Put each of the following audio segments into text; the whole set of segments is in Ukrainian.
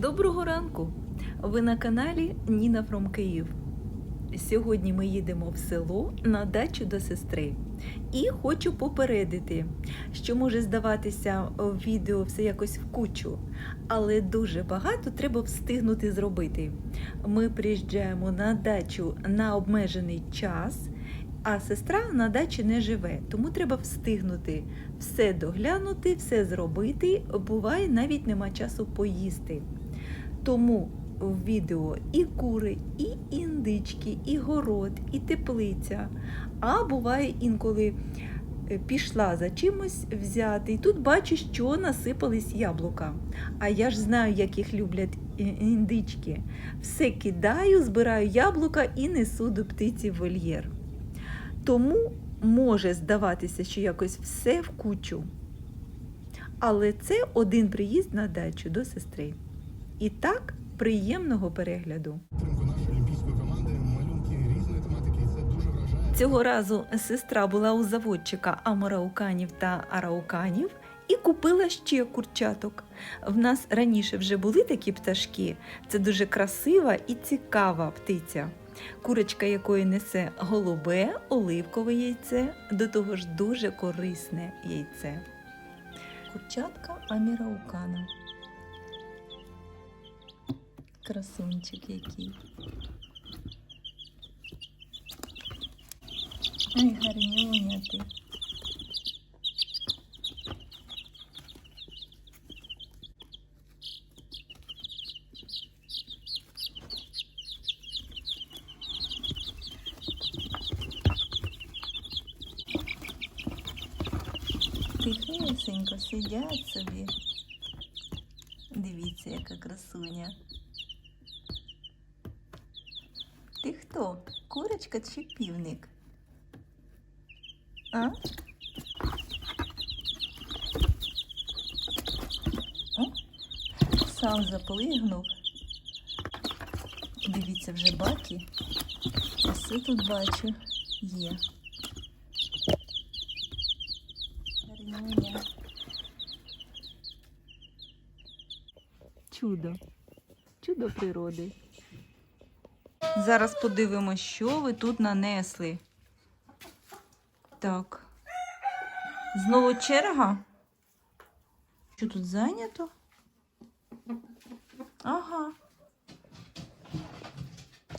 Доброго ранку! Ви на каналі Ніна Фром Київ. Сьогодні ми їдемо в село на дачу до сестри. І хочу попередити, що може здаватися в відео все якось в кучу, але дуже багато треба встигнути зробити. Ми приїжджаємо на дачу на обмежений час, а сестра на дачі не живе, тому треба встигнути все доглянути, все зробити. Буває, навіть нема часу поїсти. Тому в відео і кури, і індички, і город, і теплиця. А буває інколи е, пішла за чимось взяти, і тут бачу, що насипались яблука. А я ж знаю, як їх люблять індички. Все кидаю, збираю яблука і несу до птиці в вольєр. Тому може здаватися, що якось все в кучу. Але це один приїзд на дачу до сестри. І так, приємного перегляду. підтримку нашої олімпійської команди, малюнки різної тематики, це дуже вражає. Цього разу сестра була у заводчика амарауканів та арауканів і купила ще курчаток. В нас раніше вже були такі пташки. Це дуже красива і цікава птиця. Курочка якої несе голубе, оливкове яйце, до того ж дуже корисне яйце. Курчатка аміраукана. Красунчик який. Ай, гарнюня ти. Тихесенько сидять собі. Дивіться, яка красуня. Ти хто? Курочка чи півник? А? О, сам заплигнув. Дивіться, вже баки. Все тут бачу. Є. Чудо. Чудо природи. Зараз подивимось, що ви тут нанесли. Так. Знову черга. Що тут зайнято? Ага.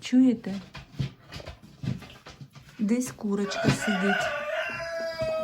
Чуєте? Десь курочка сидить.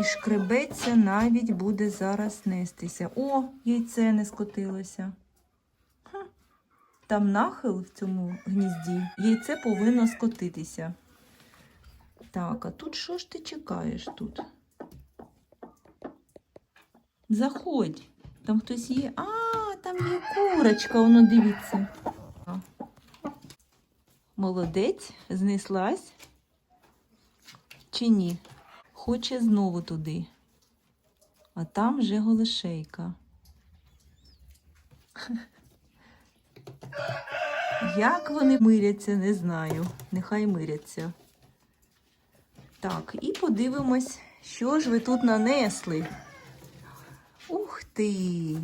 І шкребеться навіть буде зараз нестися. О, яйце не скотилося. Там нахил в цьому гнізді. Яйце повинно скотитися. Так, а тут що ж ти чекаєш тут? Заходь. Там хтось є. А, там є курочка, воно дивіться. Молодець, знеслась. Чи ні? Хоче знову туди. А там вже голошейка. Як вони миряться, не знаю. Нехай миряться. Так, і подивимось, що ж ви тут нанесли. Ух ти!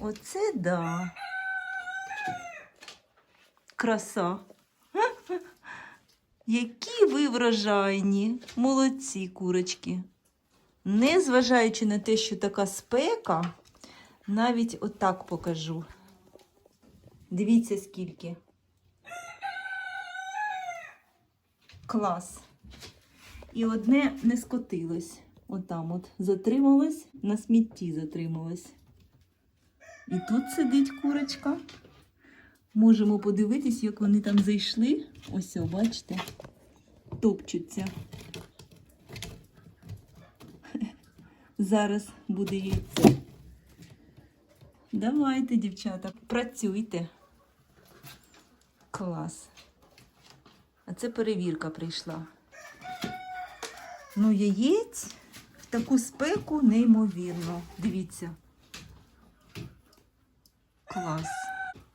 Оце да. Краса. Які ви врожайні, молодці курочки. Незважаючи на те, що така спека, навіть отак покажу. Дивіться скільки. Клас. І одне не скотилось. Отам от затрималось, на смітті затрималось. І тут сидить курочка. Можемо подивитись, як вони там зайшли. Ось, о, бачите, топчуться. Зараз буде яйце. Давайте, дівчата, працюйте. Клас. А це перевірка прийшла. Ну, яєць в таку спеку неймовірно. Дивіться. Клас.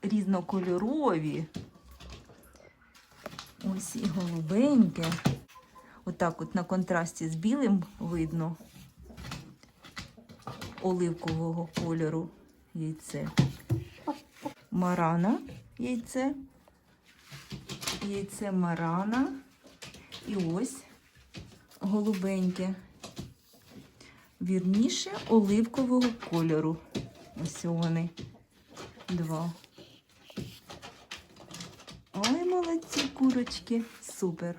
Різнокольорові. Ось і голубеньке. Отак от на контрасті з білим видно оливкового кольору яйце. марана яйце. Яйце марана. І ось голубеньке. Вірніше оливкового кольору. Ось вони. Два. Ой, молодці курочки. Супер.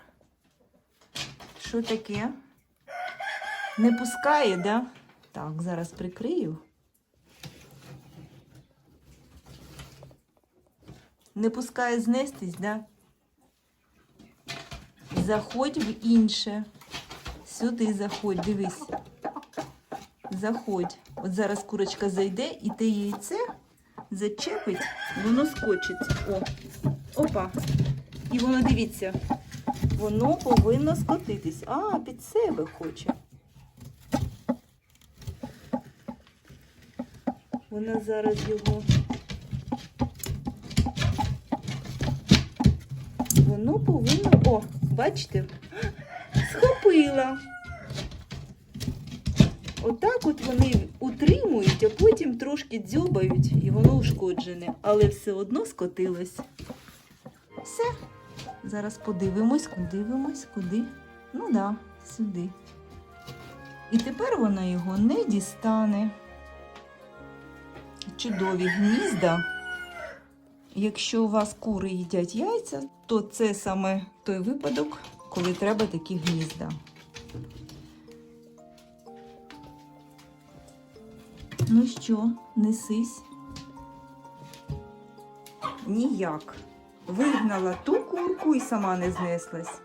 Що таке? Не пускає, да? Так, зараз прикрию. Не пускає знестись, да? Заходь в інше. Сюди заходь, дивись. Заходь. От зараз курочка зайде і те яйце зачепить, воно скочить. О, опа. І воно дивіться. Воно повинно скотитись. А, під себе хоче. Вона зараз його. Воно повинно. Бачите? Схопила. Отак от вони утримують, а потім трошки дзьобають, і воно ушкоджене, але все одно скотилось. Все. Зараз подивимось, подивимось, куди. Ну да, сюди. І тепер вона його не дістане. Чудові гнізда. Якщо у вас кури їдять яйця, то це саме той випадок, коли треба такі гнізда. Ну що, несись? Ніяк. Вигнала ту курку і сама не знеслась.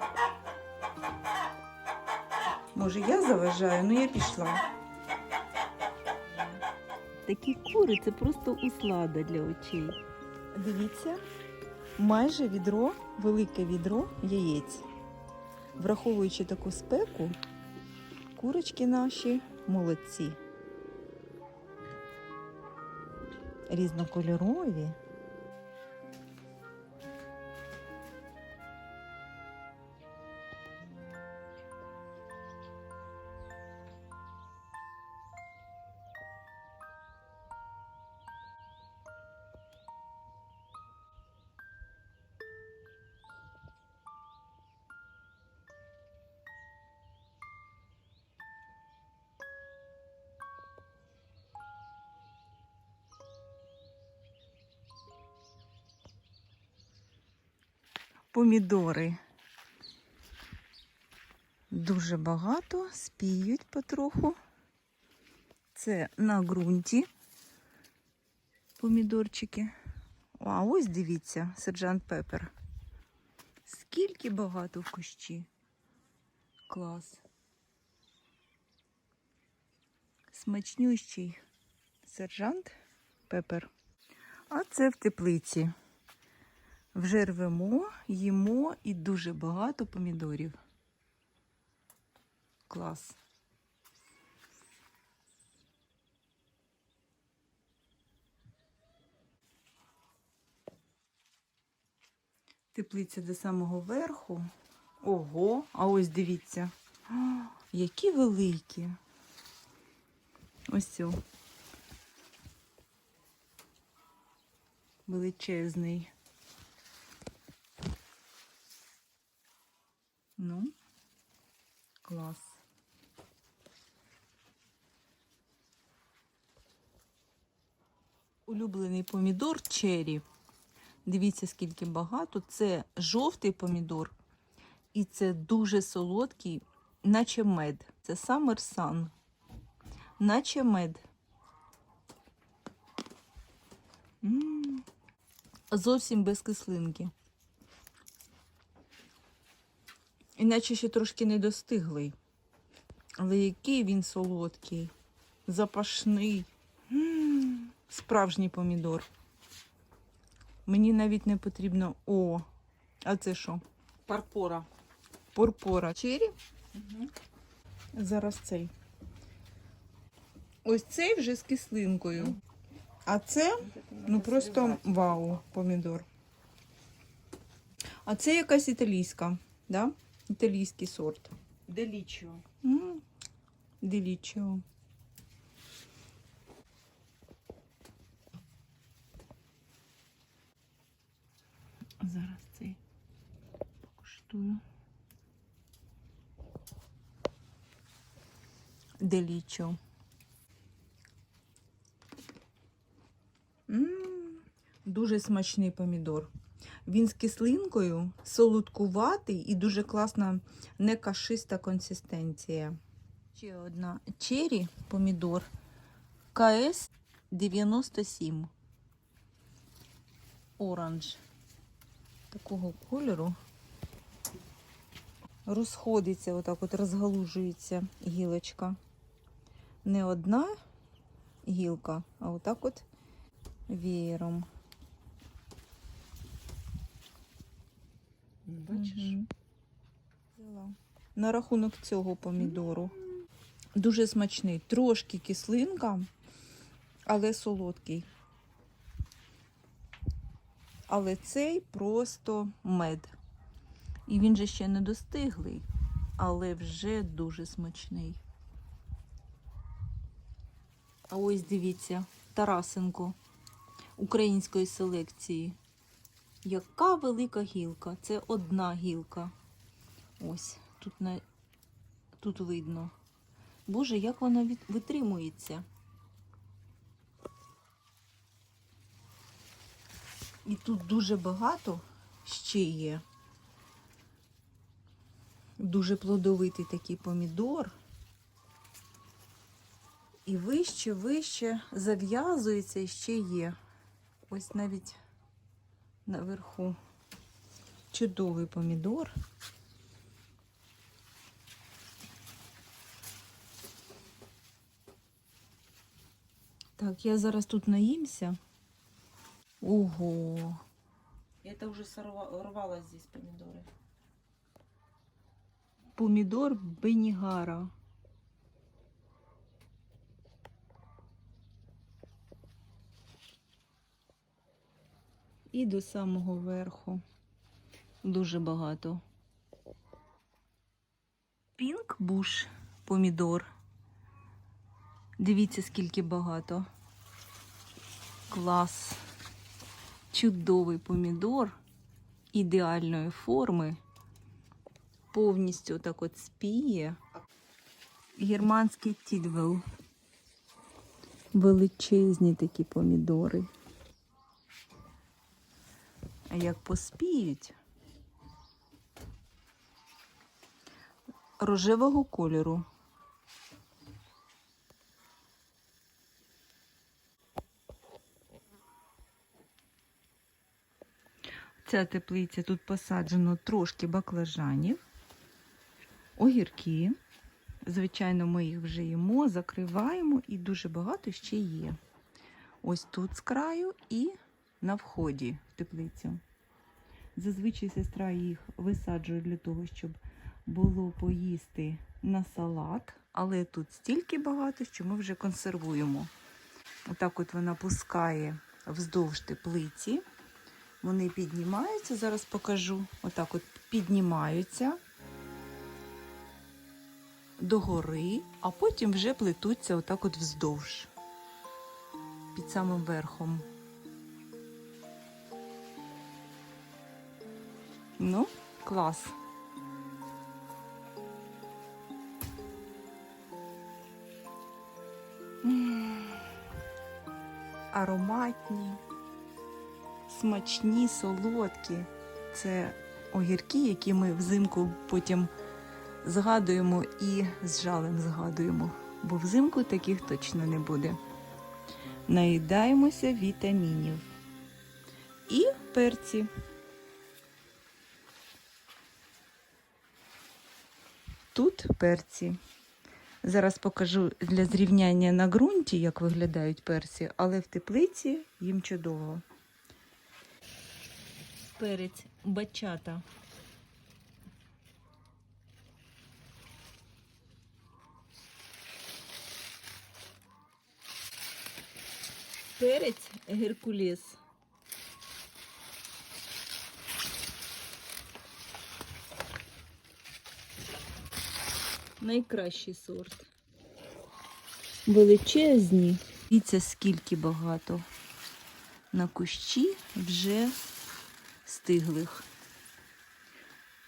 Може, я заважаю, ну я пішла. Такі кури це просто услада для очей. Дивіться, майже відро, велике відро яєць. Враховуючи таку спеку, курочки наші молодці. Різнокольорові. Помідори. Дуже багато, спіють потроху. Це на ґрунті помідорчики. А ось дивіться, сержант Пепер. Скільки багато в кущі. Клас. Смачнющий сержант Пепер. А це в теплиці. Вже рвемо, їмо і дуже багато помідорів. Клас. Теплиця до самого верху. Ого, а ось дивіться. А, які великі. Ось о. Величезний. Ну, клас. Улюблений помідор чері. Дивіться, скільки багато. Це жовтий помідор. І це дуже солодкий, наче мед. Це Summer Sun. Наче мед. М, Зовсім без кислинки. Іначе ще трошки не достиглий. Але який він солодкий, запашний. М, Справжній помідор. Мені навіть не потрібно. О, а це що? Парпора. Порпора. Чері? Зараз цей. Ось цей вже з кислинкою. А це ну просто вау, помідор. А це якась італійська, да? Італійський сорт. Делічо. Делічо. Зараз цей покуштую. Делічо. Дуже смачний помідор. Він з кислинкою, солодкуватий і дуже класна не кашиста консистенція. Ще одна чері помідор КС 97. Оранж. Такого кольору. Розходиться, отак от розгалужується гілочка. Не одна гілка, а отак от веєром. Бачиш? Взяла. На рахунок цього помідору. Дуже смачний. Трошки кислинка, але солодкий. Але цей просто мед. І він же ще не достиглий, але вже дуже смачний. А ось дивіться, Тарасенко української селекції. Яка велика гілка? Це одна гілка. Ось тут на тут видно. Боже, як вона від... витримується. І тут дуже багато ще є. Дуже плодовитий такий помідор. І вище, вище зав'язується і ще є. Ось навіть наверху. Чудовий помідор. Так, я зараз тут наїмся. Ого. Это уже сорва- рвала здесь помидоры. Помідор Бенігара. І до самого верху. Дуже багато. Пінк буш помідор. Дивіться, скільки багато. Клас. Чудовий помідор ідеальної форми. Повністю так от спіє. Германський тідвел. Величезні такі помідори. Як поспіють? Рожевого кольору. Ця теплиця тут посаджено трошки баклажанів, огірки. Звичайно, ми їх вже їмо, закриваємо і дуже багато ще є. Ось тут з краю і на вході в теплицю. Зазвичай сестра їх висаджує для того, щоб було поїсти на салат, але тут стільки багато, що ми вже консервуємо. Отак от вона пускає вздовж теплиці. Вони піднімаються, зараз покажу. Отак от піднімаються догори, а потім вже плетуться отак от вздовж, під самим верхом. Ну, клас. Ароматні, смачні, солодкі. Це огірки, які ми взимку потім згадуємо і з жалем згадуємо, бо взимку таких точно не буде. Наїдаємося вітамінів. І перці. Тут перці. Зараз покажу для зрівняння на ґрунті, як виглядають перці, але в теплиці їм чудово. Перець бачата. Перець Геркулес. Найкращий сорт. Величезні. Дивіться, скільки багато. На кущі вже стиглих.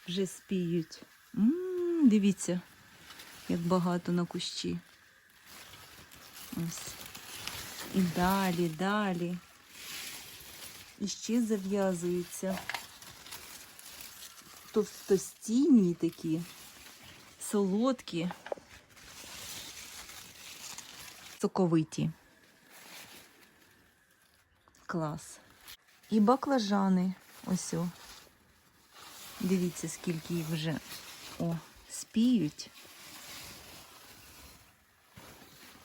Вже спіють. м дивіться, як багато на кущі. Ось. І далі, далі. І ще зав'язуються. Товстостінні такі, солодкі, соковиті. Клас. І баклажани. Ось о. Дивіться, скільки їх вже о, спіють.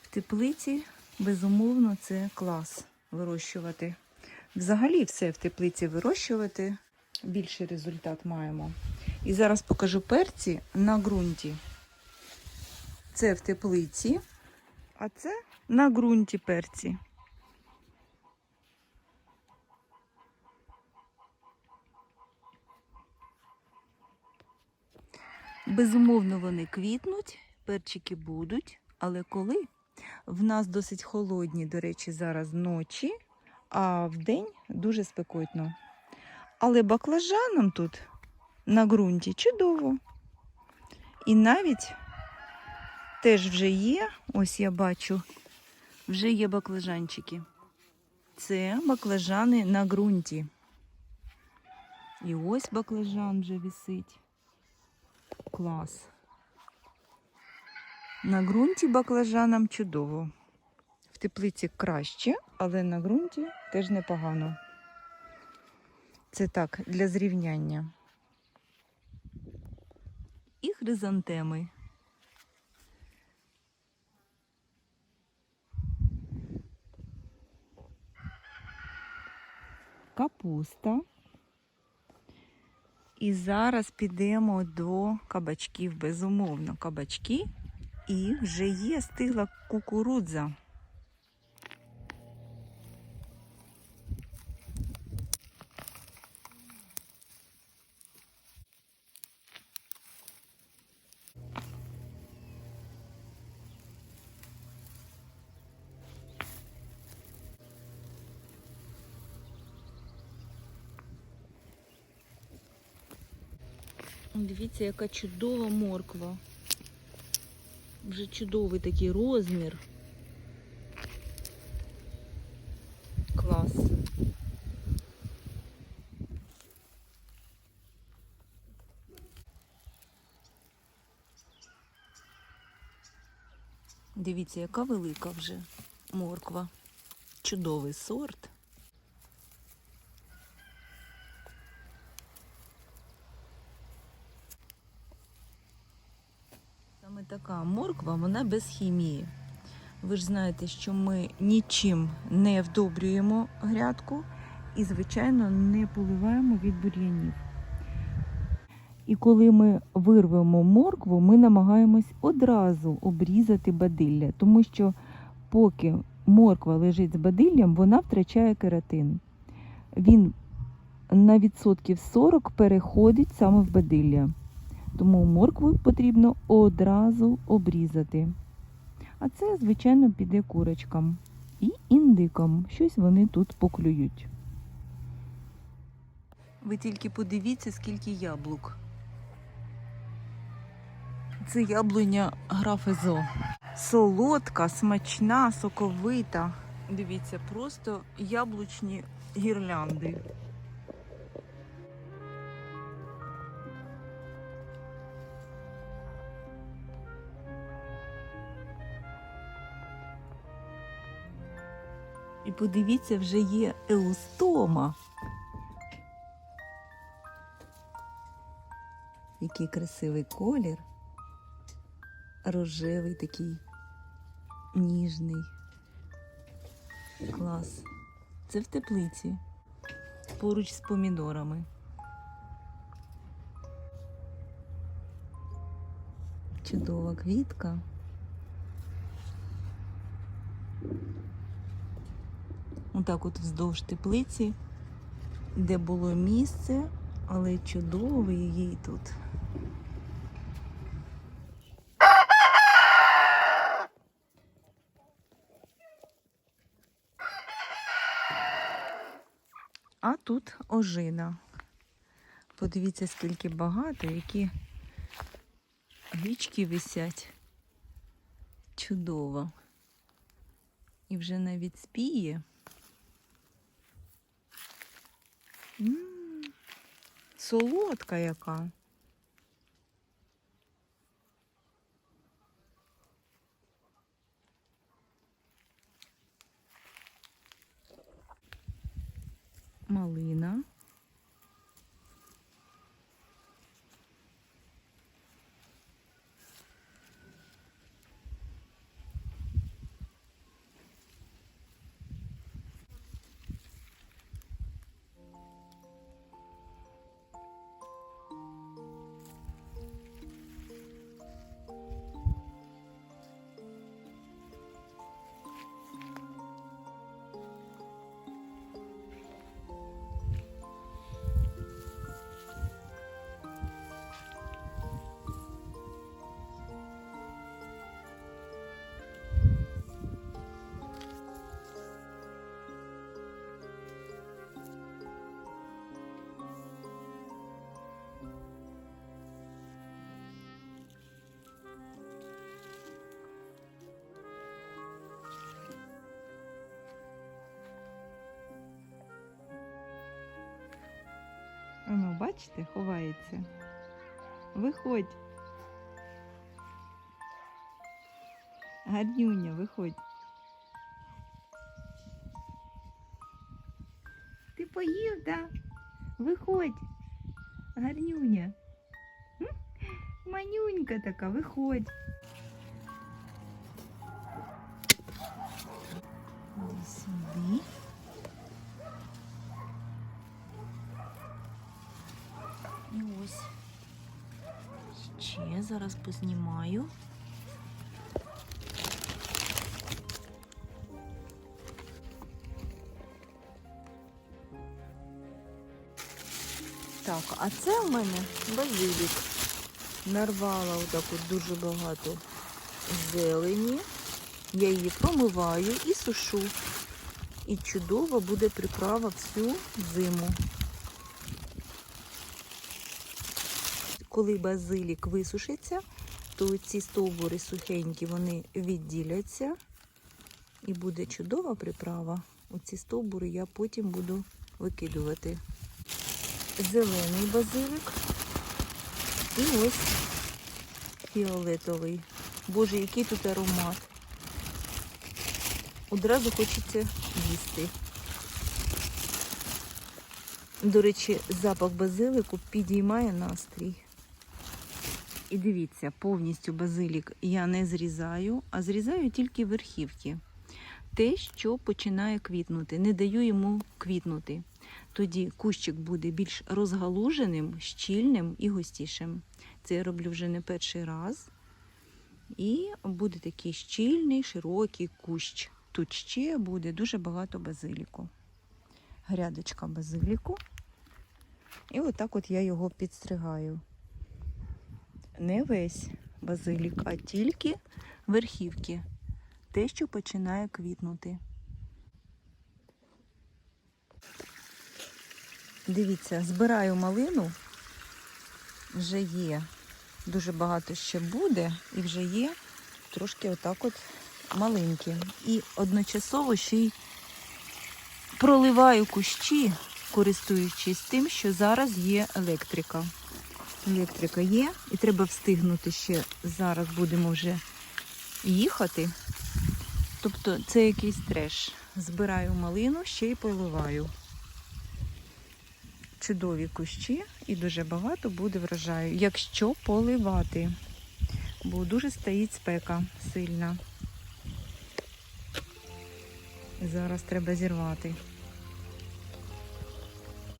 В теплиці, безумовно, це клас вирощувати. Взагалі все в теплиці вирощувати, більший результат маємо. І зараз покажу перці на ґрунті. Це в теплиці, а це на ґрунті перці. Безумовно, вони квітнуть, перчики будуть, але коли? В нас досить холодні, до речі, зараз ночі, а вдень дуже спекотно. Але баклажанам тут на ґрунті чудово. І навіть теж вже є, ось я бачу, вже є баклажанчики. Це баклажани на ґрунті. І ось баклажан вже висить. Клас. На ґрунті баклажанам чудово. В теплиці краще, але на ґрунті теж непогано. Це так, для зрівняння. Хризантеми. Капуста. І зараз підемо до кабачків, безумовно, кабачки. І вже є стигла кукурудза. Дивіться, яка чудова морква. Вже чудовий такий розмір. Клас. Дивіться, яка велика вже морква. Чудовий сорт. Саме така морква, вона без хімії. Ви ж знаєте, що ми нічим не вдобрюємо грядку і, звичайно, не поливаємо від бур'янів. І коли ми вирвемо моркву, ми намагаємось одразу обрізати бадилля, тому що поки морква лежить з бадиллям, вона втрачає кератин. Він на відсотків 40 переходить саме в бадилля. Тому моркву потрібно одразу обрізати. А це, звичайно, піде курочкам і індикам. Щось вони тут поклюють. Ви тільки подивіться, скільки яблук. Це яблуня графезо. Солодка, смачна, соковита. Дивіться, просто яблучні гірлянди. І подивіться, вже є еустома. Який красивий колір. Рожевий такий ніжний. Клас. Це в теплиці. Поруч з помідорами. Чудова квітка. Отак от вздовж теплиці, де було місце, але чудовий їй тут. А тут ожина. Подивіться, скільки багато, які гвічки висять. Чудово. І вже навіть спіє. Солодка яка. Бачите, ховається. Виходь. Гарнюня, виходь. Ти поїв, да? Виходь. Гарнюня. Манюнька така, виходь. Іди. І ось. Зараз познімаю. Так, а це в мене базилік. Нарвала отак от дуже багато зелені. Я її промиваю і сушу. І чудова буде приправа всю зиму. Коли базилік висушиться, то ці стовбури сухенькі вони відділяться. І буде чудова приправа. Оці стовбури я потім буду викидувати. Зелений базилик. І ось фіолетовий. Боже, який тут аромат. Одразу хочеться їсти. До речі, запах базилику підіймає настрій. І дивіться, повністю базилік я не зрізаю, а зрізаю тільки верхівки. Те, що починає квітнути. Не даю йому квітнути. Тоді кущик буде більш розгалуженим, щільним і густішим. Це я роблю вже не перший раз. І буде такий щільний, широкий кущ. Тут ще буде дуже багато базиліку. Грядочка базиліку. І отак от я його підстригаю. Не весь базилік, а тільки верхівки. Те, що починає квітнути. Дивіться, збираю малину. Вже є. Дуже багато ще буде, і вже є трошки отак от маленькі. І одночасово ще й проливаю кущі, користуючись тим, що зараз є електрика. Електрика є, і треба встигнути ще. Зараз будемо вже їхати. Тобто це якийсь треш. Збираю малину, ще й поливаю. Чудові кущі і дуже багато буде врожаю, якщо поливати. Бо дуже стоїть спека сильна. Зараз треба зірвати.